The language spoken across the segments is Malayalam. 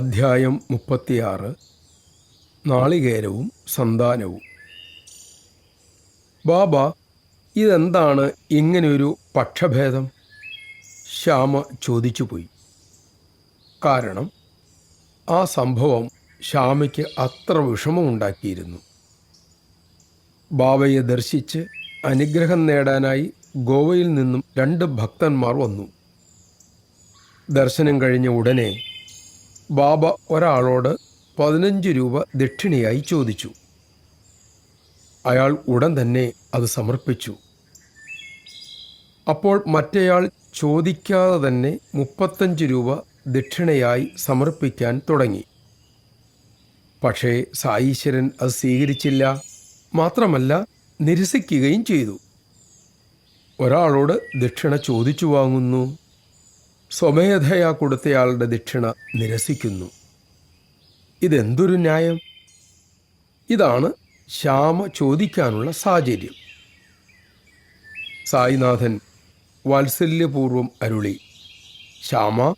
അധ്യായം മുപ്പത്തിയാറ്. നാളികേരവും സന്താനവും. ബാബ ഇതെന്താണ് ഇങ്ങനെയൊരു പക്ഷഭേദം? ശ്യാമ ചോദിച്ചുപോയി. കാരണം ആ സംഭവം ശ്യാമയ്ക്ക് അത്ര വിഷമമുണ്ടാക്കിയിരുന്നു. ബാബയെ ദർശിച്ച് അനുഗ്രഹം നേടാനായി ഗോവയിൽ നിന്നും രണ്ട് ഭക്തന്മാർ വന്നു. ദർശനം കഴിഞ്ഞ ഉടനെ ബാബ ഒരാളോട് പതിനഞ്ച് രൂപ ദക്ഷിണയായി ചോദിച്ചു. അയാൾ ഉടൻ തന്നെ അത് സമർപ്പിച്ചു. അപ്പോൾ മറ്റേയാൾ ചോദിക്കാതെ തന്നെ മുപ്പത്തഞ്ച് രൂപ ദക്ഷിണയായി സമർപ്പിക്കാൻ തുടങ്ങി. പക്ഷേ സായീശ്വരൻ അത് സ്വീകരിച്ചില്ല. മാത്രമല്ല നിരസിക്കുകയും ചെയ്തു. ഒരാളോട് ദക്ഷിണ ചോദിച്ചു വാങ്ങുന്നു. സ്വമേധയാ കൊടുത്തയാളുടെ ദക്ഷിണ നിരസിക്കുന്നു. ഇതെന്തൊരു ന്യായം? ഇതാണ് ശ്യാമ ചോദിക്കാനുള്ള സാഹചര്യം. സായിനാഥൻ വാത്സല്യപൂർവം അരുളി ശ്യാമ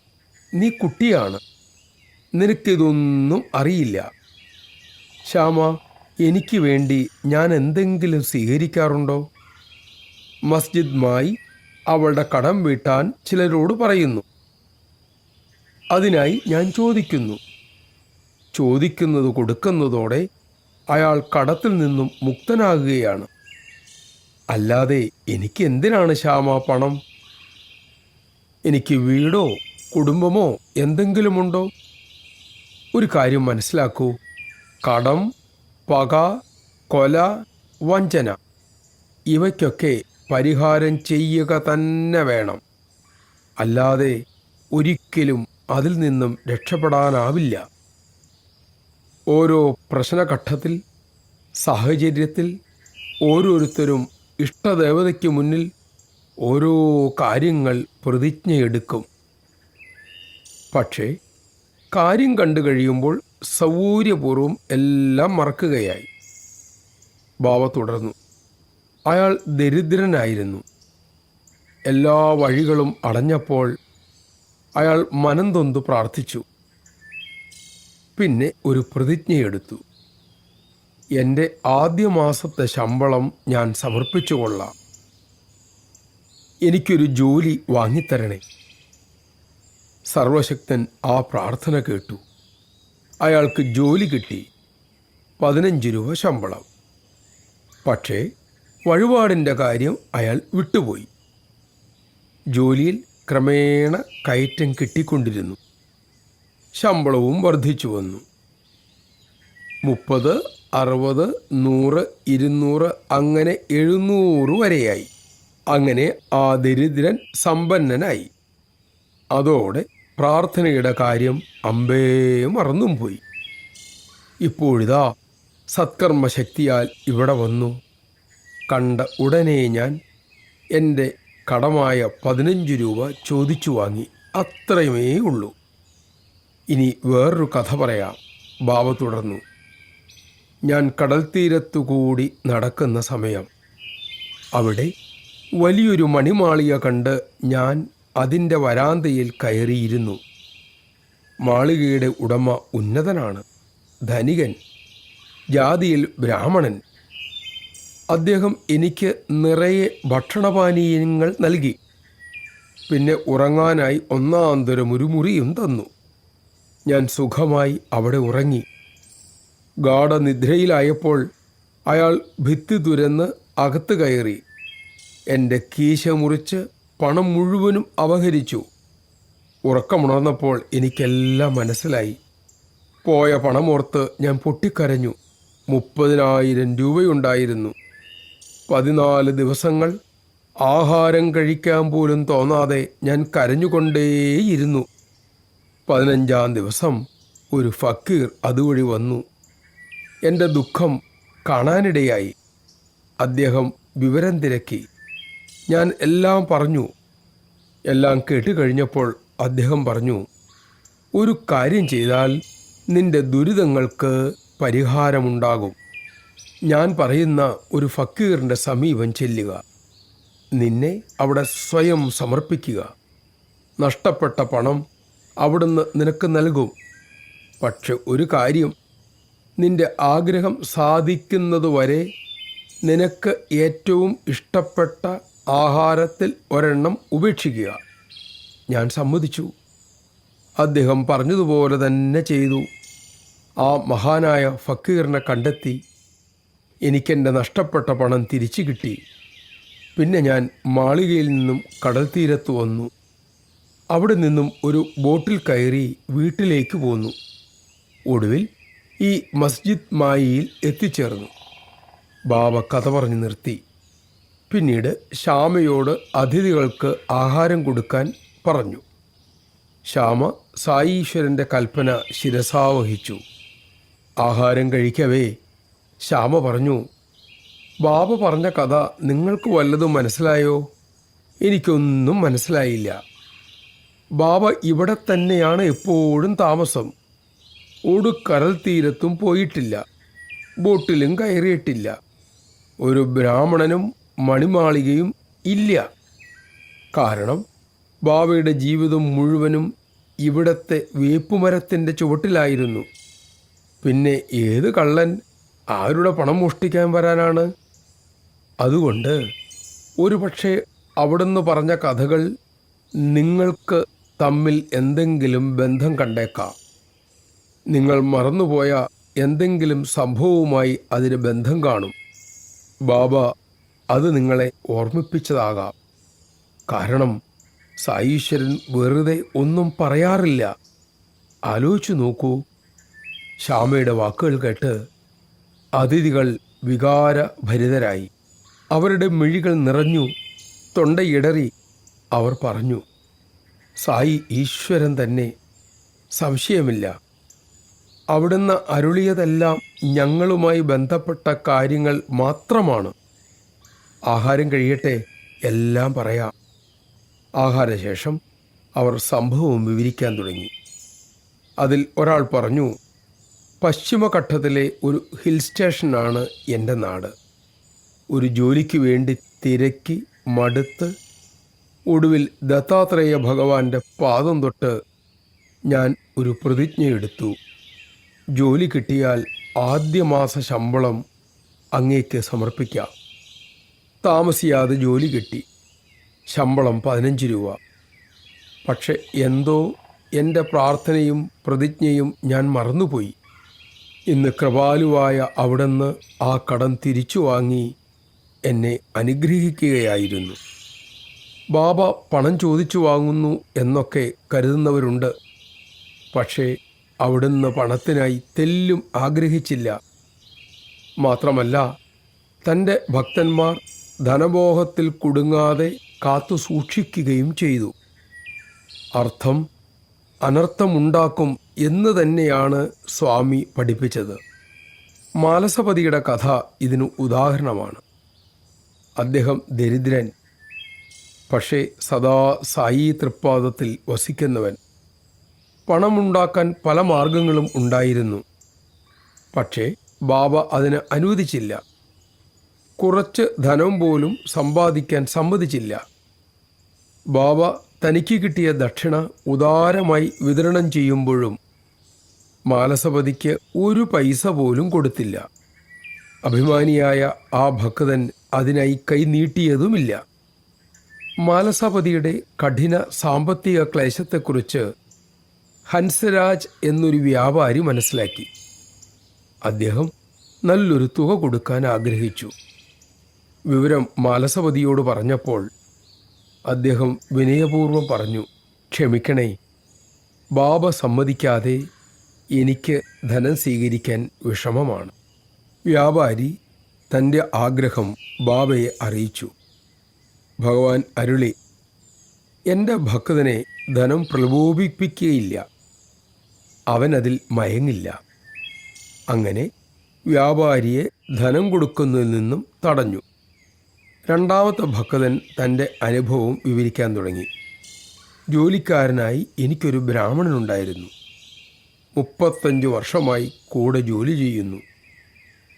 നീ കുട്ടിയാണ്. നിനക്കിതൊന്നും അറിയില്ല. ശ്യാമ എനിക്ക് വേണ്ടി ഞാൻ എന്തെങ്കിലും സ്വീകരിക്കാറുണ്ടോ? മസ്ജിദ് മായി അവളുടെ കടം വീട്ടാൻ ചിലരോട് പറയുന്നു. അതിനായി ഞാൻ ചോദിക്കുന്നു. ചോദിക്കുന്നത് കൊടുക്കുന്നതോടെ അയാൾ കടത്തിൽ നിന്നും മുക്തനാകുകയാണ്. അല്ലാതെ എനിക്ക് എന്തിനാണ് ശ്യാമ പണം? എനിക്ക് വീടോ കുടുംബമോ എന്തെങ്കിലുമുണ്ടോ? ഒരു കാര്യം മനസ്സിലാക്കൂ. കടം പക കൊല വഞ്ചന ഇവയ്ക്കൊക്കെ പരിഹാരം ചെയ്യുക തന്നെ വേണം. അല്ലാതെ ഒരിക്കലും അതിൽ നിന്നും രക്ഷപ്പെടാനാവില്ല. ഓരോ പ്രശ്നഘട്ടത്തിൽ സാഹചര്യത്തിൽ ഓരോരുത്തരും ഇഷ്ടദേവതയ്ക്ക് മുന്നിൽ ഓരോ കാര്യങ്ങൾ പ്രതിജ്ഞയെടുക്കും. പക്ഷേ കാര്യം കണ്ടു കഴിയുമ്പോൾ സൗകര്യപൂർവം എല്ലാം മറക്കുകയായി. ബാവ തുടർന്നു. അയാൾ ദരിദ്രനായിരുന്നു. എല്ലാ വഴികളും അടഞ്ഞപ്പോൾ അയാൾ മനം തൊന്തു പ്രാർത്ഥിച്ചു. പിന്നെ ഒരു പ്രതിജ്ഞയെടുത്തു. എന്റെ ആദ്യ മാസത്തെ ശമ്പളം ഞാൻ സമർപ്പിച്ചു കൊള്ളാം എനിക്കൊരു ജോലി വാങ്ങിത്തരണേ. സർവശക്തൻ ആ പ്രാർത്ഥന കേട്ടു. അയാൾക്ക് ജോലി കിട്ടി. പതിനഞ്ച് രൂപ ശമ്പളം. പക്ഷേ വഴിപാടിന്റെ കാര്യം അയാൾ വിട്ടുപോയി. ജോലിയിൽ ക്രമേണ കയറ്റം കിട്ടിക്കൊണ്ടിരുന്നു. ശമ്പളവും വർദ്ധിച്ചു വന്നു. മുപ്പത് അറുപത് നൂറ് ഇരുന്നൂറ് അങ്ങനെ എഴുന്നൂറ് വരെയായി. അങ്ങനെ ആ ദരിദ്രൻ സമ്പന്നനായി. അതോടെ പ്രാർത്ഥനയുടെ കാര്യം അമ്പേ മറന്നും പോയി ഇപ്പോഴിതാ സത്കർമ്മശക്തിയാൽ ഇവിടെ വന്നു. കണ്ട ഉടനെ ഞാൻ എന്റെ കടമായ പതിനഞ്ച് രൂപ ചോദിച്ചു വാങ്ങി. അത്രയുമേ ഉള്ളൂ. ഇനി വേറൊരു കഥ പറയാം. ബാബ തുടർന്നു. ഞാൻ കടൽ തീരത്തുകൂടി നടക്കുന്ന സമയം. അവിടെ വലിയൊരു മണിമാളിക കണ്ട് ഞാൻ അതിന്റെ വരാന്തയിൽ കയറിയിരുന്നു. മാളികയുടെ ഉടമ ഉന്നതനാണ്. ധനികൻ. ജാതിയിൽ ബ്രാഹ്മണൻ. അദ്ദേഹം എനിക്ക് നിറയെ ഭക്ഷണപാനീയങ്ങൾ നൽകി. പിന്നെ ഉറങ്ങാനായി ഒന്നാന്തരം ഒരു മുറിയും തന്നു. ഞാൻ സുഖമായി അവിടെ ഉറങ്ങി. ഗാഠനിദ്രയിലായപ്പോൾ അയാൾ ഭിത്തി തുരന്ന് അകത്ത് കയറി. എന്റെ കീശ മുറിച്ച് പണം മുഴുവനും അപഹരിച്ചു. ഉറക്കമുണർന്നപ്പോൾ എനിക്കെല്ലാം മനസ്സിലായി. പോയ പണമോർത്ത് ഞാൻ പൊട്ടിക്കരഞ്ഞു. മുപ്പതിനായിരം രൂപയുണ്ടായിരുന്നു. പതിനാല് ദിവസങ്ങൾ ആഹാരം കഴിക്കാൻ പോലും തോന്നാതെ ഞാൻ കരഞ്ഞുകൊണ്ടേയിരുന്നു. പതിനഞ്ചാം ദിവസം ഒരു ഫക്കീർ അതുവഴി വന്നു. എന്റെ ദുഃഖം കാണാനിടയായി. അദ്ദേഹം വിവരം തിരക്കി. ഞാൻ എല്ലാം പറഞ്ഞു. എല്ലാം കേട്ട് കഴിഞ്ഞപ്പോൾ അദ്ദേഹം പറഞ്ഞു ഒരു കാര്യം ചെയ്താൽ നിന്റെ ദുരിതങ്ങൾക്ക് പരിഹാരമുണ്ടാകും. ഞാൻ പറയുന്ന ഒരു ഫക്കീറിന്റെ സമീപം ചെല്ലുക. നിന്നെ അവിടെ സ്വയം സമർപ്പിക്കുക. നഷ്ടപ്പെട്ട പണം അവിടുന്ന് നിനക്ക് നൽകും. പക്ഷെ ഒരു കാര്യം നിന്റെ ആഗ്രഹം സാധിക്കുന്നതുവരെ നിനക്ക് ഏറ്റവും ഇഷ്ടപ്പെട്ട ആഹാരത്തിൽ ഒരെണ്ണം ഉപേക്ഷിക്കുക. ഞാൻ സമ്മതിച്ചു. അദ്ദേഹം പറഞ്ഞതുപോലെ തന്നെ ചെയ്തു. ആ മഹാനായ ഫക്കീറിനെ കണ്ടെത്തി. എനിക്കെന്റെ നഷ്ടപ്പെട്ട പണം തിരിച്ചു കിട്ടി. പിന്നെ ഞാൻ മാളികയിൽ നിന്നും കടൽ തീരത്ത് വന്നു. അവിടെ നിന്നും ഒരു ബോട്ടിൽ കയറി വീട്ടിലേക്ക് പോന്നു. ഒടുവിൽ ഈ മസ്ജിദ് മായിയിൽ എത്തിച്ചേർന്നു. ബാബ കഥ പറഞ്ഞു നിർത്തി. പിന്നീട് ശ്യാമയോട് അതിഥികൾക്ക് ആഹാരം കൊടുക്കാൻ പറഞ്ഞു. ശ്യാമ സായീശ്വരന്റെ കൽപ്പന ശിരസാവഹിച്ചു. ആഹാരം കഴിക്കവേ ശ്യാമ പറഞ്ഞു ബാബ പറഞ്ഞ കഥ നിങ്ങൾക്ക് വല്ലതും മനസ്സിലായോ? എനിക്കൊന്നും മനസ്സിലായില്ല. ബാബ ഇവിടെ തന്നെയാണ് എപ്പോഴും താമസം. ഒരു കരൽ തീരത്തും പോയിട്ടില്ല. ബോട്ടിലും കയറിയിട്ടില്ല. ഒരു ബ്രാഹ്മണനും മണിമാളികയും ഇല്ല. കാരണം ബാബയുടെ ജീവിതം മുഴുവനും ഇവിടത്തെ വേപ്പുമരത്തിന്റെ ചുവട്ടിലായിരുന്നു. പിന്നെ ഏത് കള്ളൻ ആരുടെ പണം മോഷ്ടിക്കാൻ വരാനാണ്? അതുകൊണ്ട് ഒരുപക്ഷെ അവിടുന്ന് പറഞ്ഞ കഥകൾ നിങ്ങൾക്ക് തമ്മിൽ എന്തെങ്കിലും ബന്ധം കണ്ടേക്കാം. നിങ്ങൾ മറന്നുപോയ എന്തെങ്കിലും സംഭവവുമായി അതിന് ബന്ധം കാണും. ബാബ അത് നിങ്ങളെ ഓർമ്മിപ്പിച്ചതാകാം. കാരണം സായീശ്വരൻ വെറുതെ ഒന്നും പറയാറില്ല. ആലോചിച്ചു നോക്കൂ. ശ്യാമയുടെ വാക്കുകൾ കേട്ട് അതിഥികൾ വികാരഭരിതരായി. അവരുടെ മിഴികൾ നിറഞ്ഞു തൊണ്ടയിടറി അവർ പറഞ്ഞു സായി ഈശ്വരൻ തന്നെ. സംശയമില്ല. അവിടുന്ന് അരുളിയതെല്ലാം ഞങ്ങളുമായി ബന്ധപ്പെട്ട കാര്യങ്ങൾ മാത്രമാണ്. ആഹാരം കഴിയട്ടെ എല്ലാം പറയാം. ആഹാരശേഷം അവർ സംഭവം വിവരിക്കാൻ തുടങ്ങി. അതിൽ ഒരാൾ പറഞ്ഞു പശ്ചിമഘട്ടത്തിലെ ഒരു ഹിൽ സ്റ്റേഷനാണ് എന്റെ നാട്. ഒരു ജോലിക്ക് വേണ്ടി തിരക്കി മടുത്ത് ഒടുവിൽ ദത്താത്രേയ ഭഗവാന്റെ പാദം തൊട്ട് ഞാൻ ഒരു പ്രതിജ്ഞയെടുത്തു ജോലി കിട്ടിയാൽ ആദ്യ മാസ ശമ്പളം അങ്ങേക്ക് സമർപ്പിക്കാം. താമസിയാതെ ജോലി കിട്ടി. ശമ്പളം പതിനഞ്ച് രൂപ. പക്ഷെ എന്തോ എന്റെ പ്രാർത്ഥനയും പ്രതിജ്ഞയും ഞാൻ മറന്നുപോയി. ഇന്ന് കൃപാലുവായ അവിടുന്ന് ആ കടം തിരിച്ചു വാങ്ങി എന്നെ അനുഗ്രഹിക്കുകയായിരുന്നു. ബാബ പണം ചോദിച്ചു വാങ്ങുന്നു എന്നൊക്കെ കരുതുന്നവരുണ്ട്. പക്ഷേ അവിടുന്ന് പണത്തിനായി തെല്ലും ആഗ്രഹിച്ചില്ല. മാത്രമല്ല തന്റെ ഭക്തന്മാർ ധനമോഹത്തിൽ കുടുങ്ങാതെ കാത്തു സൂക്ഷിക്കുകയും ചെയ്തു. അർത്ഥം അനർത്ഥമുണ്ടാക്കും എന്ന് തന്നെയാണ് സ്വാമി പഠിപ്പിച്ചത്. മാലസപതിയുടെ കഥ ഇതിനു ഉദാഹരണമാണ്. അദ്ദേഹം ദരിദ്രൻ പക്ഷേ സദാ സായി തൃപ്പാദത്തിൽ വസിക്കുന്നവൻ. പണമുണ്ടാക്കാൻ പല മാർഗങ്ങളും ഉണ്ടായിരുന്നു. പക്ഷേ ബാബ അതിന് അനുവദിച്ചില്ല. കുറച്ച് ധനം പോലും സമ്പാദിക്കാൻ സമ്മതിച്ചില്ല. ബാബ തനിക്ക് കിട്ടിയ ദക്ഷിണ ഉദാരമായി വിതരണം ചെയ്യുമ്പോഴും മാലസപതിക്ക് ഒരു പൈസ പോലും കൊടുത്തില്ല. അഭിമാനിയായ ആ ഭക്തൻ അതിനായി കൈനീട്ടിയതുമില്ല മാലസപതിയുടെ കഠിന സാമ്പത്തിക ക്ലേശത്തെക്കുറിച്ച് ഹൻസരാജ് എന്നൊരു വ്യാപാരി മനസ്സിലാക്കി. അദ്ദേഹം നല്ലൊരു തുക കൊടുക്കാൻ ആഗ്രഹിച്ചു. വിവരം മാലസപതിയോട് പറഞ്ഞപ്പോൾ അദ്ദേഹം വിനയപൂർവം പറഞ്ഞു ക്ഷമിക്കണേ ബാബ സമ്മതിക്കാതെ എനിക്ക് ധനം സ്വീകരിക്കാൻ വിഷമമാണ്. വ്യാപാരി തന്റെ ആഗ്രഹം ബാബയെ അറിയിച്ചു. ഭഗവാൻ അരുളി എന്റെ ഭക്തനെ ധനം പ്രലോഭിപ്പിക്കുകയില്ല അവനതിൽ മയങ്ങില്ല. അങ്ങനെ വ്യാപാരിയെ ധനം കൊടുക്കുന്നതിൽ നിന്നും തടഞ്ഞു. രണ്ടാമത്തെ ഭക്തൻ തന്റെ അനുഭവം വിവരിക്കാൻ തുടങ്ങി. ജോലിക്കാരനായി എനിക്കൊരു ബ്രാഹ്മണനുണ്ടായിരുന്നു. മുപ്പത്തഞ്ച് വർഷമായി കൂടെ ജോലി ചെയ്യുന്നു.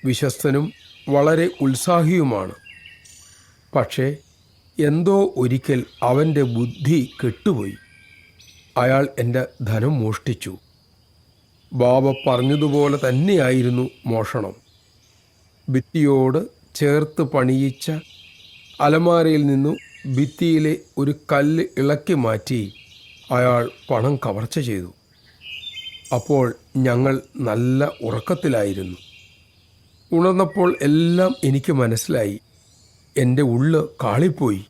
വിശ്വസ്തനും വളരെ ഉത്സാഹിയുമാണ്. പക്ഷേ എന്തോ ഒരിക്കൽ അവന്റെ ബുദ്ധി കെട്ടുപോയി. അയാൾ എന്റെ ധനം മോഷ്ടിച്ചു. ബാബ പറഞ്ഞതുപോലെ തന്നെയായിരുന്നു മോഷണം. ഭിത്തിയോട് ചേർത്ത് പണിയിച്ച അലമാരയിൽ നിന്നു ഭിത്തിയിലെ ഒരു കല്ല് ഇളക്കി മാറ്റി അയാൾ പണം കവർച്ച ചെയ്തു. അപ്പോൾ ഞങ്ങൾ നല്ല ഉറക്കത്തിലായിരുന്നു. ഉണർന്നപ്പോൾ എല്ലാം എനിക്ക് മനസ്സിലായി. എന്റെ ഉള്ള് കാളിപ്പോയി.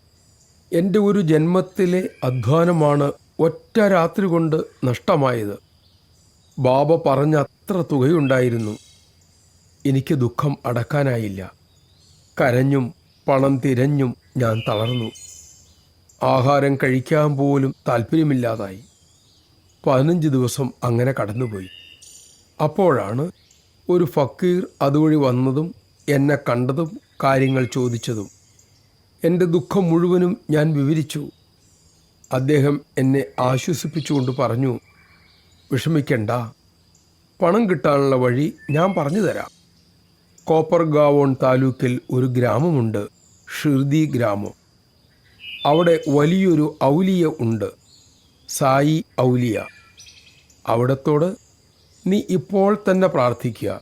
എന്റെ ഒരു ജന്മത്തിലെ അധ്വാനമാണ് ഒറ്റ രാത്രി കൊണ്ട് നഷ്ടമായത്. ബാബ പറഞ്ഞ അത്ര തുകയുണ്ടായിരുന്നു. എനിക്ക് ദുഃഖം അടക്കാനായില്ല. കരഞ്ഞും പണം തിരഞ്ഞും ഞാൻ തളർന്നു. ആഹാരം കഴിക്കാൻ പോലും താല്പര്യമില്ലാതായി പതിനഞ്ച് ദിവസം അങ്ങനെ കടന്നുപോയി. അപ്പോഴാണ് ഒരു ഫക്കീർ അതുവഴി വന്നതും എന്നെ കണ്ടതും കാര്യങ്ങൾ ചോദിച്ചതും. എന്റെ ദുഃഖം മുഴുവനും ഞാൻ വിവരിച്ചു. അദ്ദേഹം എന്നെ ആശ്വസിപ്പിച്ചുകൊണ്ട് പറഞ്ഞു വിഷമിക്കണ്ട. പണം കിട്ടാനുള്ള വഴി ഞാൻ പറഞ്ഞു തരാം. കോപ്പർഗാവോൺ താലൂക്കിൽ ഒരു ഗ്രാമമുണ്ട്. ഷിർദി ഗ്രാമം. അവിടെ വലിയൊരു ഔലിയ ഉണ്ട്. സായി ഔലിയ. അവിടത്തോട് നീ ഇപ്പോൾ തന്നെ പ്രാർത്ഥിക്കുക.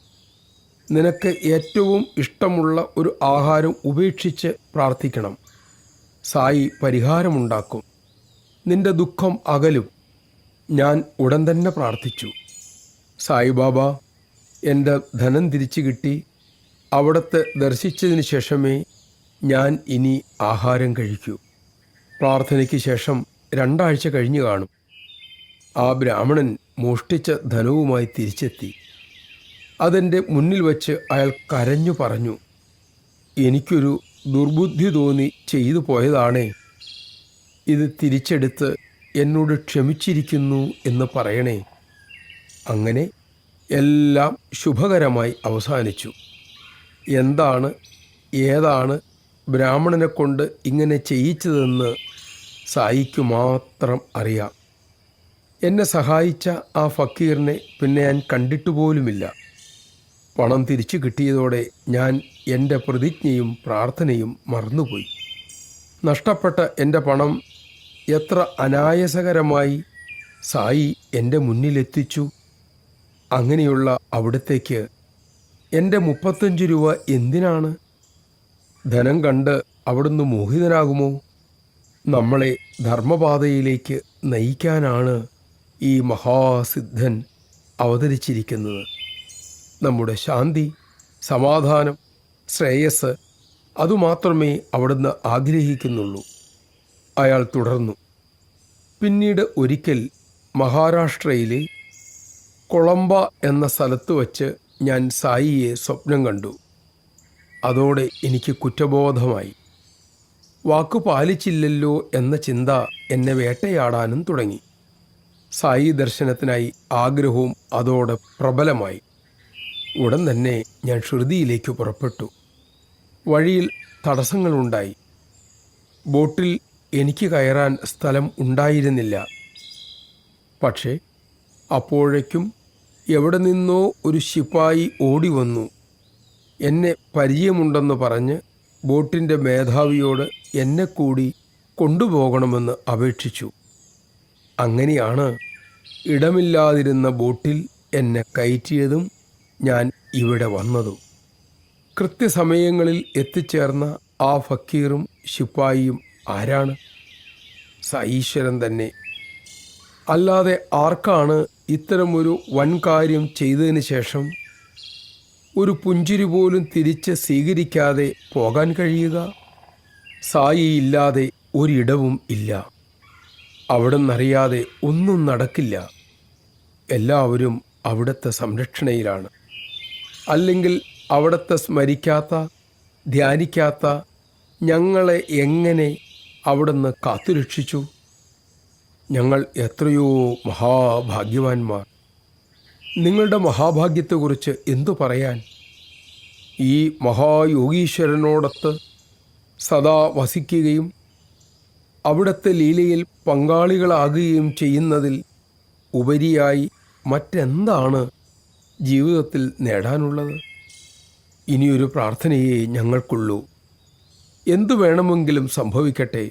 നിനക്ക് ഏറ്റവും ഇഷ്ടമുള്ള ഒരു ആഹാരം ഉപേക്ഷിച്ച് പ്രാർത്ഥിക്കണം. സായി പരിഹാരമുണ്ടാക്കും. നിന്റെ ദുഃഖം അകലും. ഞാൻ ഉടൻ തന്നെ പ്രാർത്ഥിച്ചു. സായിബാബ എന്റെ ധനം തിരിച്ചു കിട്ടി. അവിടത്തെ ദർശിച്ചതിന് ശേഷമേ ഞാൻ ഇനി ആഹാരം കഴിക്കൂ. പ്രാർത്ഥനയ്ക്ക് ശേഷം രണ്ടാഴ്ച കഴിഞ്ഞു കാണും. ആ ബ്രാഹ്മണൻ മോഷ്ടിച്ച ധനവുമായി തിരിച്ചെത്തി. അതെന്റെ മുന്നിൽ വച്ച് അയാൾ കരഞ്ഞു പറഞ്ഞു എനിക്കൊരു ദുർബുദ്ധി തോന്നി ചെയ്തു പോയതാണേ. ഇത് തിരിച്ചെടുത്ത് എന്നോട് ക്ഷമിച്ചിരിക്കുന്നു എന്ന് പറയണേ. അങ്ങനെ എല്ലാം ശുഭകരമായി അവസാനിച്ചു. എന്താണ് ഏതാണ് ബ്രാഹ്മണനെ കൊണ്ട് ഇങ്ങനെ ചെയ്യിച്ചതെന്ന് സായിക്കു മാത്രം അറിയാം. എന്നെ സഹായിച്ച ആ ഫക്കീറിനെ പിന്നെ ഞാൻ കണ്ടിട്ടുപോലുമില്ല. പണം തിരിച്ചു കിട്ടിയതോടെ ഞാൻ എന്റെ പ്രതിജ്ഞയും പ്രാർത്ഥനയും മറന്നുപോയി. നഷ്ടപ്പെട്ട എന്റെ പണം എത്ര അനായാസകരമായി സായി എന്റെ മുന്നിലെത്തിച്ചു. അങ്ങനെയുള്ള അവിടത്തേക്ക് എന്റെ മുപ്പത്തഞ്ച് രൂപ എന്തിനാണ്? ധനം കണ്ട് അവിടുന്ന് മോഹിതനാകുമോ? നമ്മളെ ധർമ്മപാതയിലേക്ക് നയിക്കാനാണ് ഈ മഹാസിദ്ധൻ അവതരിച്ചിരിക്കുന്നത്. നമ്മുടെ ശാന്തി സമാധാനം ശ്രേയസ് അതുമാത്രമേ അവിടുന്ന് ആഗ്രഹിക്കുന്നുള്ളൂ. അയാൾ തുടർന്നു. പിന്നീട് ഒരിക്കൽ മഹാരാഷ്ട്രയിലെ കൊളംബ എന്ന സ്ഥലത്ത് വച്ച് ഞാൻ സായിയെ സ്വപ്നം കണ്ടു. അതോടെ എനിക്ക് കുറ്റബോധമായി. വാക്കു പാലിച്ചില്ലല്ലോ എന്ന ചിന്ത എന്നെ വേട്ടയാടാനും തുടങ്ങി. സായി ദർശനത്തിനായി ആഗ്രഹവും അതോടെ പ്രബലമായി. ഉടൻ തന്നെ ഞാൻ ശ്രുതിയിലേക്ക് പുറപ്പെട്ടു. വഴിയിൽ തടസ്സങ്ങളുണ്ടായി. ബോട്ടിൽ എനിക്ക് കയറാൻ സ്ഥലം ഉണ്ടായിരുന്നില്ല. പക്ഷേ അപ്പോഴേക്കും എവിടെ നിന്നോ ഒരു ശിപ്പായി ഓടി വന്നു എന്നെ പരിചയമുണ്ടെന്ന് പറഞ്ഞ് ബോട്ടിന്റെ മേധാവിയോട് എന്നെ കൂടി കൊണ്ടുപോകണമെന്ന് അപേക്ഷിച്ചു. അങ്ങനെയാണ് ഇടമില്ലാതിരുന്ന ബോട്ടിൽ എന്നെ കയറ്റിയതും ഞാൻ ഇവിടെ വന്നതും. കൃത്യസമയങ്ങളിൽ എത്തിച്ചേർന്ന ആ ഫക്കീറും ശിപ്പായിയും ആരാണ്? സൈശ്വരൻ തന്നെ. അല്ലാതെ ആർക്കാണ് ഇത്തരമൊരു വൻകാര്യം ചെയ്തതിന് ശേഷം ഒരു പോലും തിരിച്ച് സ്വീകരിക്കാതെ പോകാൻ കഴിയുക? സായി ഇല്ലാതെ ഒരിടവും ഇല്ല. അവിടെ നിന്നറിയാതെ ഒന്നും നടക്കില്ല. എല്ലാവരും അവിടുത്തെ സംരക്ഷണയിലാണ്. അല്ലെങ്കിൽ അവിടുത്തെ സ്മരിക്കാത്ത ധ്യാനിക്കാത്ത ഞങ്ങളെ എങ്ങനെ അവിടുന്ന് കാത്തുരക്ഷിച്ചു? ഞങ്ങൾ എത്രയോ മഹാഭാഗ്യവാന്മാർ. നിങ്ങളുടെ മഹാഭാഗ്യത്തെക്കുറിച്ച് എന്തു പറയാൻ? ഈ മഹായോഗീശ്വരനോടൊത്ത് സദാ വസിക്കുകയും അവിടുത്തെ ലീലയിൽ പങ്കാളികളാകുകയും ചെയ്യുന്നതിൽ ഉപരിയായി മറ്റെന്താണ് ജീവിതത്തിൽ നേടാനുള്ളത്? ഇനിയൊരു പ്രാർത്ഥനയെ ഞങ്ങൾക്കുള്ളൂ. എന്തു വേണമെങ്കിലും സംഭവിക്കട്ടെ.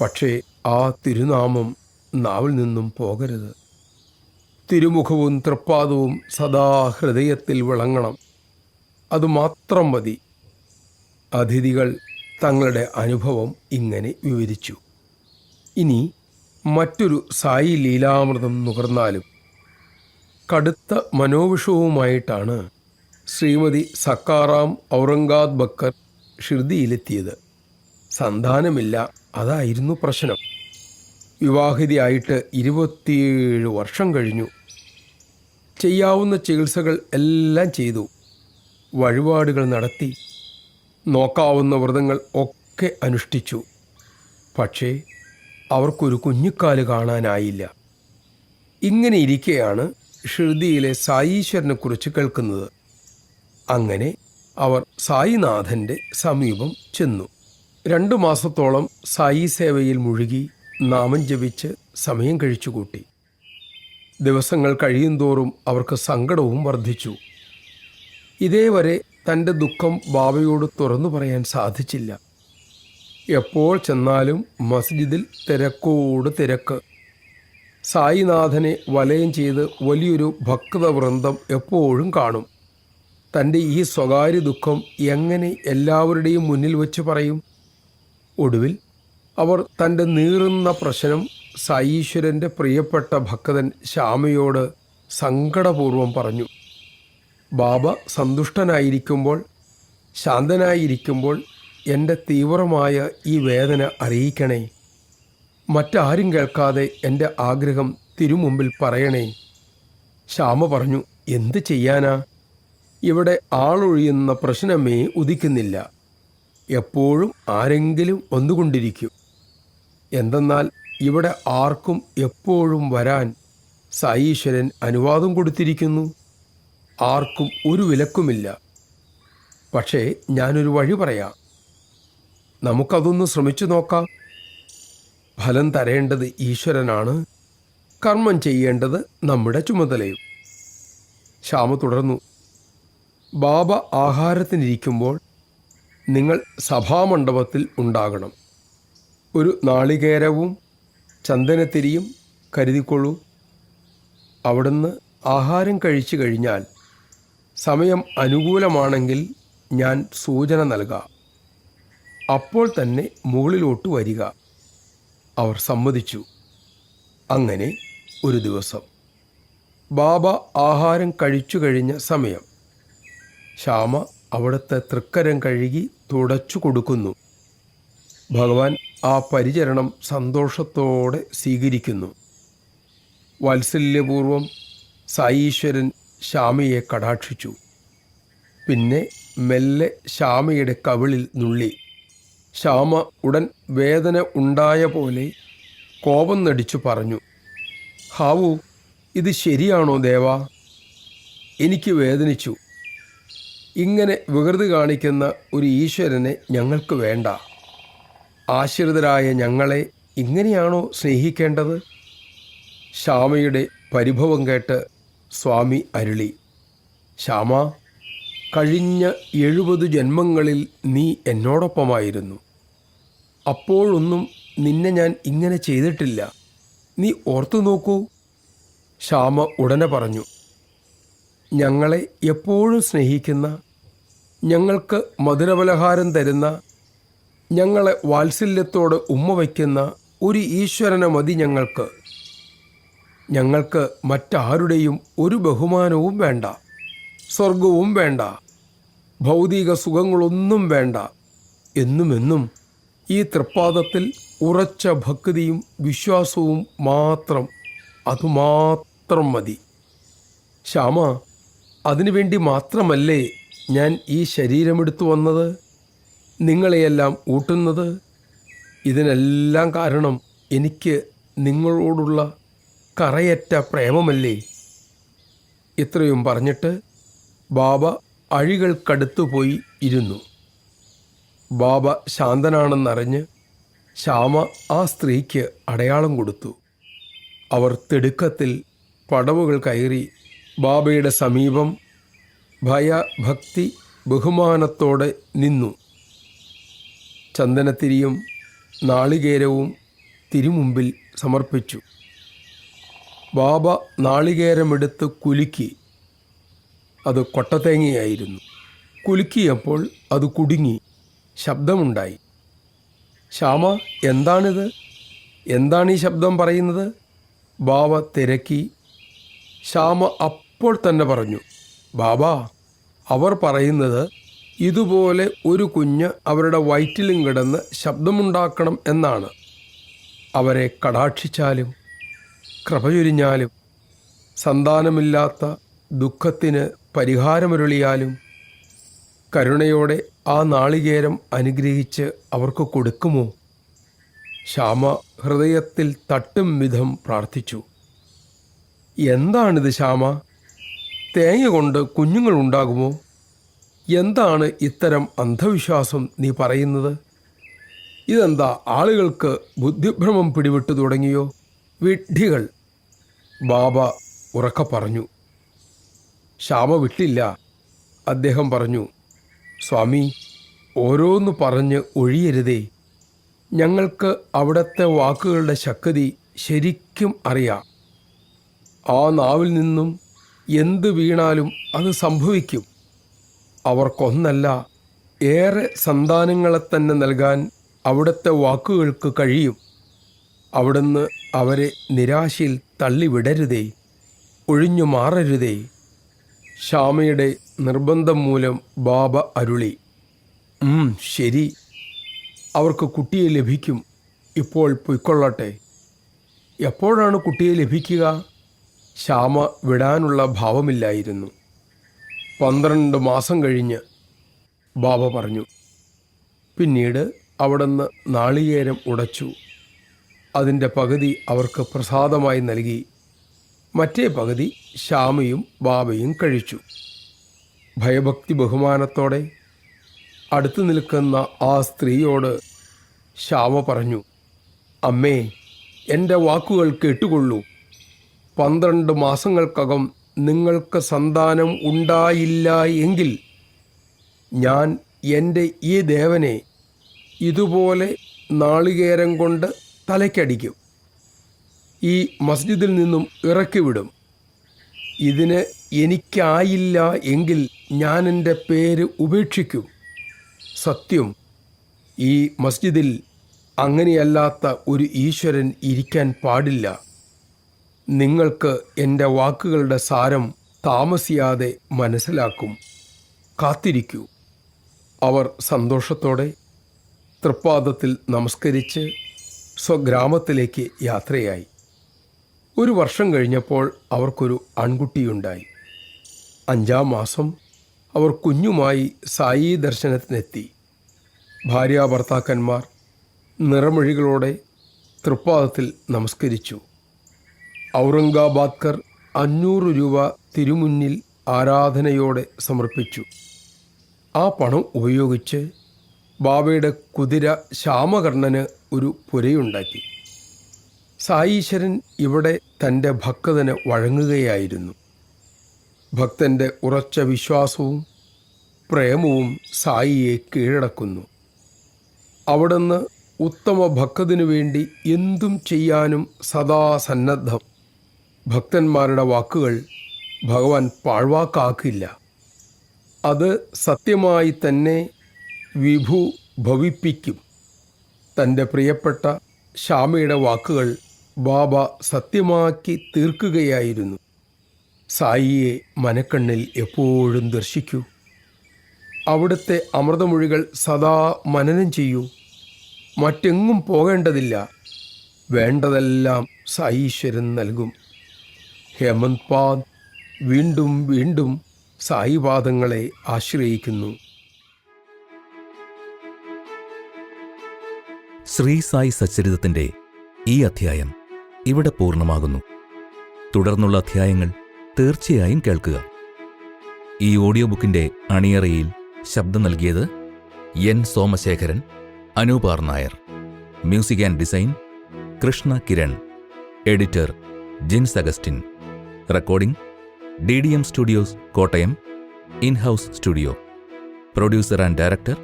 പക്ഷേ ആ തിരുനാമം നാവിൽ നിന്നും പോകരുത്. തിരുമുഖവും തൃപ്പാദവും സദാ ഹൃദയത്തിൽ വിളങ്ങണം. അതുമാത്രം മതി. അതിഥികൾ തങ്ങളുടെ അനുഭവം ഇങ്ങനെ വിവരിച്ചു. ഇനി മറ്റൊരു സായി ലീലാമൃതം നുകർന്നാലും കടുത്ത മനോവിഷവുമായിട്ടാണ് ശ്രീമതി സക്കാറാം ഔറംഗാദ് ബക്കർ ഷിർദിയിലെത്തിയത്. സന്താനമില്ല അതായിരുന്നു പ്രശ്നം. വിവാഹിതയായിട്ട് ഇരുപത്തിയേഴ് വർഷം കഴിഞ്ഞു. ചെയ്യാവുന്ന ചികിത്സകൾ എല്ലാം ചെയ്തു. വഴിപാടുകൾ നടത്തി. നോക്കാവുന്ന വ്രതങ്ങൾ ഒക്കെ അനുഷ്ഠിച്ചു. പക്ഷേ അവർക്കൊരു കുഞ്ഞിക്കാൽ കാണാനായില്ല. ഇങ്ങനെ ഇരിക്കെയാണ് ഷിർദിയിലെ സായീശ്വരനെക്കുറിച്ച് കേൾക്കുന്നത്. അങ്ങനെ അവർ സായിനാഥന്റെ സമീപം ചെന്നു. രണ്ടു മാസത്തോളം സായി സേവയിൽ മുഴുകി നാമം ജപിച്ച് സമയം കഴിച്ചുകൂട്ടി. ദിവസങ്ങൾ കഴിയുന്തോറും അവർക്ക് സങ്കടവും വർദ്ധിച്ചു. ഇതേവരെ തന്റെ ദുഃഖം ബാബയോട് തുറന്നു പറയാൻ സാധിച്ചില്ല. എപ്പോൾ ചെന്നാലും മസ്ജിദിൽ തിരക്കോട് തിരക്ക്. സായിനാഥനെ വലയം ചെയ്ത് വലിയൊരു ഭക്തവൃന്ദം എപ്പോഴും കാണും. തന്റെ ഈ സ്വകാര്യ ദുഃഖം എങ്ങനെ എല്ലാവരുടെയും മുന്നിൽ വച്ച് പറയും? ഒടുവിൽ അവർ തന്റെ നീറുന്ന പ്രശ്നം സായീശ്വരന്റെ പ്രിയപ്പെട്ട ഭക്തൻ ശ്യാമയോട് സങ്കടപൂർവം പറഞ്ഞു. ബാബ സന്തുഷ്ടനായിരിക്കുമ്പോൾ ശാന്തനായിരിക്കുമ്പോൾ എന്റെ തീവ്രമായ ഈ വേദന അറിയിക്കണേ. മറ്റാരും കേൾക്കാതെ എന്റെ ആഗ്രഹം തിരുമുമ്പിൽ പറയണേ. ശ്യാമ പറഞ്ഞു എന്ത് ചെയ്യാനാ? ഇവിടെ ആളൊഴിയുന്ന പ്രശ്നമേ ഉദിക്കുന്നില്ല. എപ്പോഴും ആരെങ്കിലും വന്നുകൊണ്ടിരിക്കും. എന്തെന്നാൽ ഇവിടെ ആർക്കും എപ്പോഴും വരാൻ സായീശ്വരൻ അനുവാദം കൊടുത്തിരിക്കുന്നു. ആർക്കും ഒരു വിലക്കുമില്ല. പക്ഷേ ഞാനൊരു വഴി പറയാം. നമുക്കതൊന്ന് ശ്രമിച്ചു നോക്കാം. ഫലം തരേണ്ടത് ഈശ്വരനാണ്. കർമ്മം ചെയ്യേണ്ടത് നമ്മുടെ ചുമതലയും. ശ്യാമ തുടർന്നു. ബാബ ആഹാരത്തിനിരിക്കുമ്പോൾ നിങ്ങൾ സഭാമണ്ഡപത്തിൽ ഉണ്ടാകണം. ഒരു നാളികേരവും ചന്ദനത്തിരിയും കരുതിക്കൊള്ളൂ. അവിടുന്ന് ആഹാരം കഴിച്ചു കഴിഞ്ഞാൽ സമയം അനുകൂലമാണെങ്കിൽ ഞാൻ സൂചന നൽകാം. അപ്പോൾ തന്നെ മുകളിലോട്ട് വരിക. അവർ സമ്മതിച്ചു. അങ്ങനെ ഒരു ദിവസം ബാബ ആഹാരം കഴിച്ചു കഴിഞ്ഞ സമയം ശ്യാമ അവിടുത്തെ തൃക്കരം കഴുകി തുടച്ചു കൊടുക്കുന്നു. ഭഗവാൻ ആ പരിചരണം സന്തോഷത്തോടെ സ്വീകരിക്കുന്നു. വാത്സല്യപൂർവം സായീശ്വരൻ ശ്യാമയെ കടാക്ഷിച്ചു. പിന്നെ മെല്ലെ ശ്യാമയുടെ കവിളിൽ നുള്ളി. ശ്യാമ ഉടൻ വേദന ഉണ്ടായ പോലെ കോപം നടിച്ചു പറഞ്ഞു. ഹാവു ഇത് ശരിയാണോ ദേവ? എനിക്ക് വേദനിച്ചു. ഇങ്ങനെ വികൃതി കാണിക്കുന്ന ഒരു ഈശ്വരനെ ഞങ്ങൾക്ക് വേണ്ട. ആശ്രിതരായ ഞങ്ങളെ ഇങ്ങനെയാണോ സ്നേഹിക്കേണ്ടത്? ശ്യാമയുടെ പരിഭവം കേട്ട് സ്വാമി അരുളി. ശ്യാമ കഴിഞ്ഞ എഴുപത് ജന്മങ്ങളിൽ നീ എന്നോടൊപ്പമായിരുന്നു. അപ്പോഴൊന്നും നിന്നെ ഞാൻ ഇങ്ങനെ ചെയ്തിട്ടില്ല. നീ ഓർത്തു നോക്കൂ. ശ്യാമ ഉടനെ പറഞ്ഞു ഞങ്ങളെ എപ്പോഴും സ്നേഹിക്കുന്ന ഞങ്ങൾക്ക് മധുരപലഹാരം തരുന്ന ഞങ്ങളെ വാത്സല്യത്തോട് ഉമ്മ വയ്ക്കുന്ന ഒരു ഈശ്വരനെ മതി ഞങ്ങൾക്ക്. ഞങ്ങൾക്ക് മറ്റാരുടെയും ഒരു ബഹുമാനവും വേണ്ട സ്വർഗവും വേണ്ട ഭൗതിക സുഖങ്ങളൊന്നും വേണ്ട. എന്നുമെന്നും ഈ തൃപ്പാദത്തിൽ ഉറച്ച ഭക്തിയും വിശ്വാസവും മാത്രം അതുമാത്രം മതി. ശ്യാമ അതിനുവേണ്ടി മാത്രമല്ലേ ഞാൻ ഈ ശരീരമെടുത്തു വന്നത്? നിങ്ങളെയെല്ലാം ഊട്ടുന്നത് ഇതിനെല്ലാം കാരണം എനിക്ക് നിങ്ങളോടുള്ള കറയറ്റ പ്രേമമല്ലേ? ഇത്രയും പറഞ്ഞിട്ട് ബാബ അഴികൾക്കടുത്തുപോയി ഇരുന്നു. ബാബ ശാന്തനാണെന്നറിഞ്ഞ് ശ്യാമ ആ സ്ത്രീക്ക് അടയാളം കൊടുത്തു. അവർ തിടുക്കത്തിൽ പടവുകൾ കയറി ബാബയുടെ സമീപം ഭയഭക്തി ബഹുമാനത്തോടെ നിന്നു. ചന്ദനത്തിരിയും നാളികേരവും തിരുമുമ്പിൽ സമർപ്പിച്ചു. ബാബ നാളികേരമെടുത്ത് കുലുക്കി. അത് കൊട്ടത്തേങ്ങയായിരുന്നു. കുലുക്കിയപ്പോൾ അത് കുടുങ്ങി. ശബ്ദമുണ്ടായി. ശ്യാമ എന്താണിത്? എന്താണ് ഈ ശബ്ദം പറയുന്നത്? ബാബ തിരക്കി. ശ്യാമ അപ്പോൾ തന്നെ പറഞ്ഞു ബാബ അവർ പറയുന്നത് ഇതുപോലെ ഒരു കുഞ്ഞ് അവരുടെ വയറ്റിലും കിടന്ന് ശബ്ദമുണ്ടാക്കണം എന്നാണ്. അവരെ കടാക്ഷിച്ചാലും കൃപചൊരിഞ്ഞാലും സന്താനമില്ലാത്ത ദുഃഖത്തിന് പരിഹാരമൊരുളിയാലും കരുണയോടെ ആ നാളികേരം അനുഗ്രഹിച്ച് അവർക്ക് കൊടുക്കുമോ? ശ്യാമ ഹൃദയത്തിൽ തട്ടും വിധം പ്രാർത്ഥിച്ചു. എന്താണിത് ശ്യാമ? തേങ്ങ കൊണ്ട് കുഞ്ഞുങ്ങൾ ഉണ്ടാകുമോ എന്താണ് ഇത്തരം അന്ധവിശ്വാസം നീ പറയുന്നത്? ഇതെന്താ ആളുകൾക്ക് ബുദ്ധിഭ്രമം പിടിവിട്ടു തുടങ്ങിയോ? വിഡ്ഢികൾ. ബാബ ഉറക്ക പറഞ്ഞു. ശ്യാമ വിട്ടില്ല അദ്ദേഹം പറഞ്ഞു. സ്വാമി ഓരോന്ന് പറഞ്ഞ് ഒഴിയരുതേ. ഞങ്ങൾക്ക് അവിടുത്തെ വാക്കുകളുടെ ശക്തി ശരിക്കും അറിയാം. ആ നാവിൽ നിന്നും എന്ത് വീണാലും അത് സംഭവിക്കും. അവർക്കൊന്നല്ല ഏറെ സന്താനങ്ങളെ തന്നെ നൽകാൻ അവിടുത്തെ വാക്കുകൾക്ക് കഴിയും. അവിടുന്ന് അവരെ നിരാശയിൽ തള്ളിവിടരുതേ ഒഴിഞ്ഞു മാറരുതേ. ശ്യാമയുടെ നിർബന്ധം മൂലം ബാബ അരുളി "ഉം, ശരി. അവർക്ക് കുട്ടിയെ ലഭിക്കും. ഇപ്പോൾ പൊയ്ക്കൊള്ളട്ടെ. എപ്പോഴാണ് കുട്ടിയെ ലഭിക്കുക? ശ്യാമ വിടാനുള്ള ഭാവമില്ലായിരുന്നു. പന്ത്രണ്ട് മാസം കഴിഞ്ഞ് ബാബ പറഞ്ഞു പിന്നീട് അവിടുന്ന് നാളികേരം ഉടച്ചു. അതിന്റെ പകുതി അവർക്ക് പ്രസാദമായി നൽകി. മറ്റേ പകുതി ശ്യാമയും ബാബയും കഴിച്ചു. ഭയഭക്തി ബഹുമാനത്തോടെ അടുത്തു നിൽക്കുന്ന ആ സ്ത്രീയോട് ശ്യാമ പറഞ്ഞു അമ്മേ എന്റെ വാക്കുകൾ കേട്ടുകൊള്ളൂ. പന്ത്രണ്ട് മാസങ്ങൾക്കകം നിങ്ങൾക്ക് സന്താനം ഉണ്ടായില്ല എങ്കിൽ ഞാൻ എന്റെ ഈ ദേവനെ ഇതുപോലെ നാളികേരം കൊണ്ട് തലയ്ക്കടിക്കും. ഈ മസ്ജിദിൽ നിന്നും ഇറക്കിവിടും. ഇതിന് എനിക്കായില്ല എങ്കിൽ ഞാൻ എന്റെ പേര് ഉപേക്ഷിക്കും. സത്യം ഈ മസ്ജിദിൽ അങ്ങനെയല്ലാത്ത ഒരു ഈശ്വരൻ ഇരിക്കാൻ പാടില്ല. നിങ്ങൾക്ക് എന്റെ വാക്കുകളുടെ സാരം താമസിയാതെ മനസ്സിലാക്കും. കാത്തിരിക്കൂ. അവർ സന്തോഷത്തോടെ തൃപ്പാദത്തിൽ നമസ്കരിച്ച് സ്വഗ്രാമത്തിലേക്ക് യാത്രയായി. ഒരു വർഷം കഴിഞ്ഞപ്പോൾ അവർക്കൊരു ആൺകുട്ടിയുണ്ടായി. അഞ്ചാം മാസം അവർ കുഞ്ഞുമായി സായി ദർശനത്തിനെത്തി. ഭാര്യാഭർത്താക്കന്മാർ നിറമൊഴികളോടെ തൃപ്പാദത്തിൽ നമസ്കരിച്ചു. ഔറംഗാബാദ്കർ അഞ്ഞൂറ് രൂപ തിരുമുന്നിൽ ആരാധനയോടെ സമർപ്പിച്ചു. ആ പണം ഉപയോഗിച്ച് ബാബയുടെ കുതിര ശ്യാമകർണന് ഒരു പുരയുണ്ടാക്കി. സായീശ്വരൻ ഇവിടെ തന്റെ ഭക്തന് വഴങ്ങുകയായിരുന്നു. ഭക്തന്റെ ഉറച്ച വിശ്വാസവും പ്രേമവും സായിയെ കീഴടക്കുന്നു. അവിടുന്ന് ഉത്തമ ഭക്തതിനു വേണ്ടി എന്തും ചെയ്യാനും സദാ സന്നദ്ധം. ഭക്തന്മാരുടെ വാക്കുകൾ ഭഗവാൻ പാഴ്വാക്കാക്കില്ല. അത് സത്യമായി തന്നെ വിഭു ഭവിപ്പിക്കും. തന്റെ പ്രിയപ്പെട്ട ശ്യാമയുടെ വാക്കുകൾ ബാബ സത്യമാക്കി തീർക്കുകയായിരുന്നു. സായിയെ മനക്കണ്ണിൽ എപ്പോഴും ദർശിക്കൂ. അവിടുത്തെ അമൃതമൊഴികൾ സദാ മനനം ചെയ്യൂ. മറ്റെങ്ങും പോകേണ്ടതില്ല. വേണ്ടതെല്ലാം സായീശ്വരൻ നൽകും. ഹേമന്ത് പാദ് വീണ്ടും വീണ്ടും സായിപാദങ്ങളെ ആശ്രയിക്കുന്നു. ശ്രീ സായി സച്ചരിതത്തിന്റെ ഈ അധ്യായം ഇവിടെ പൂർണമാകുന്നു. തുടർന്നുള്ള അധ്യായങ്ങൾ തീർച്ചയായും കേൾക്കുക. ഈ ഓഡിയോ ബുക്കിന്റെ അണിയറയിൽ ശബ്ദം നൽകിയത് N Somasekharan Anoop R Nair music and design Krishna Kiran editor Jins Augustine recording D D M studios Kottayam in house studio producer and director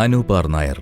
Anoop R Nair